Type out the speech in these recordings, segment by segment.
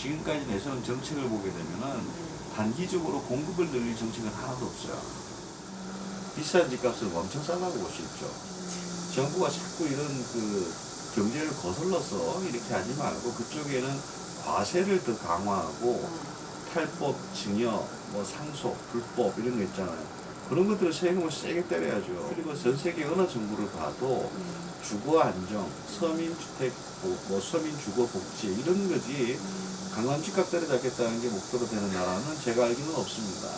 지금까지 내세운 정책을 보게 되면은 단기적으로 공급을 늘릴 정책은 하나도 없어요. 비싼 집값을 엄청 싸다고 볼 수 있죠. 정부가 자꾸 이런 그 경제를 거슬러서 이렇게 하지 말고 그쪽에는 과세를 더 강화하고 탈법, 증여, 뭐 상속, 불법 이런 거 있잖아요. 그런 것들을 세금을 세게 때려야죠. 그리고 전 세계 어느 정부를 봐도 주거 안정, 서민 주택, 뭐, 뭐 서민 주거 복지 이런 거지 강남 집값 때려잡겠다는 게 목표로 되는 나라는 제가 알기로는 없습니다.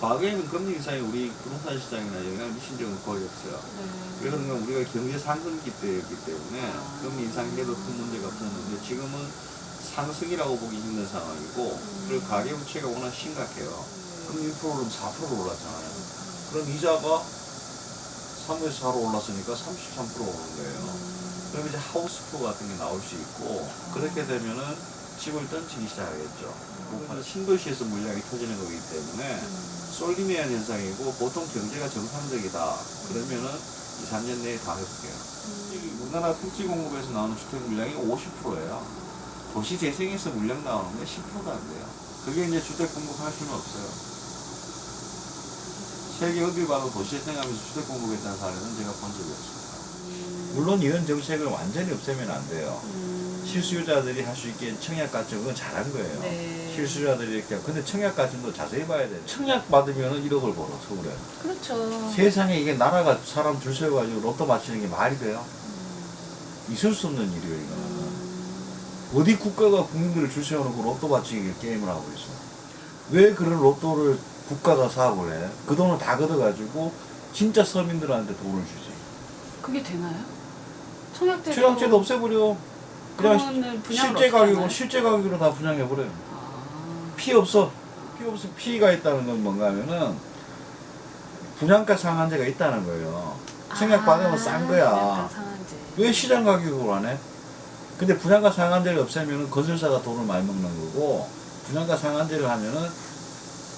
과거에는 금리 인상이 우리 부동산 시장이나 영향을 미친 적은 거의 없어요. 네. 왜 그런가 우리가 경제 상승기 때였기 때문에 아. 금리 인상에도 큰 문제가 없었는데 지금은 상승이라고 보기 힘든 상황이고 그리고 가계 부채가 워낙 심각해요. 그럼 1%는 4% 올랐잖아요. 그럼 이자가 3에서 4로 올랐으니까 33% 오는 거예요. 그럼 이제 하우스프 같은 게 나올 수 있고 그렇게 되면은 집을 던지기 시작하겠죠. 그러니까 신도시에서 물량이 터지는 거기 때문에 솔리미안 현상이고 보통 경제가 정상적이다. 그러면은 2, 3년 내에 다 회복해요. 우리나라 택지 공급에서 나오는 주택 물량이 50%예요. 도시 재생에서 물량 나오는데 10%도 안 돼요. 그게 이제 주택 공급할 수는 없어요. 세계 어딜 봐도 도시 재생하면서 주택 공급했다는 사례는 제가 본 적이 없습니다. 물론 이런 정책을 완전히 없애면 안 돼요. 실수요자들이 할 수 있게 청약 가점 그건 잘한 거예요. 네. 실수요자들이 이렇게 근데 청약 가점도 자세히 봐야 돼요. 청약 받으면 1억을 벌어 서울에. 그렇죠. 세상에 이게 나라가 사람 줄 세워가지고 로또 맞히는 게 말이 돼요? 있을 수 없는 일이에요 이거는. 어디 국가가 국민들을 줄 세워놓고 로또 맞히기 게임을 하고 있어. 왜 그런 로또를 국가가 사업을 해? 그 돈을 다 걷어가지고 진짜 서민들한테 돈을 주지. 그게 되나요? 청약제도 청약제도 없애버려. 그냥 분양을 실제 어떻게 가격으로 하나요? 실제 가격으로 다 분양해버려요. 아. 피 없어. 피 없어. 피가 있다는 건 뭔가 하면은 분양가 상한제가 있다는 거예요. 청약 받으면 싼 거야. 아, 약간 상한제. 왜 시장 가격으로 안 해? 근데 분양가 상한제를 없애면은 건설사가 돈을 많이 먹는 거고 분양가 상한제를 하면은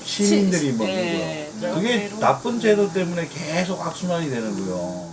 시민들이 시- 먹는 네, 거야. 그게. 나쁜 제도 때문에 계속 악순환이 되는 거예요.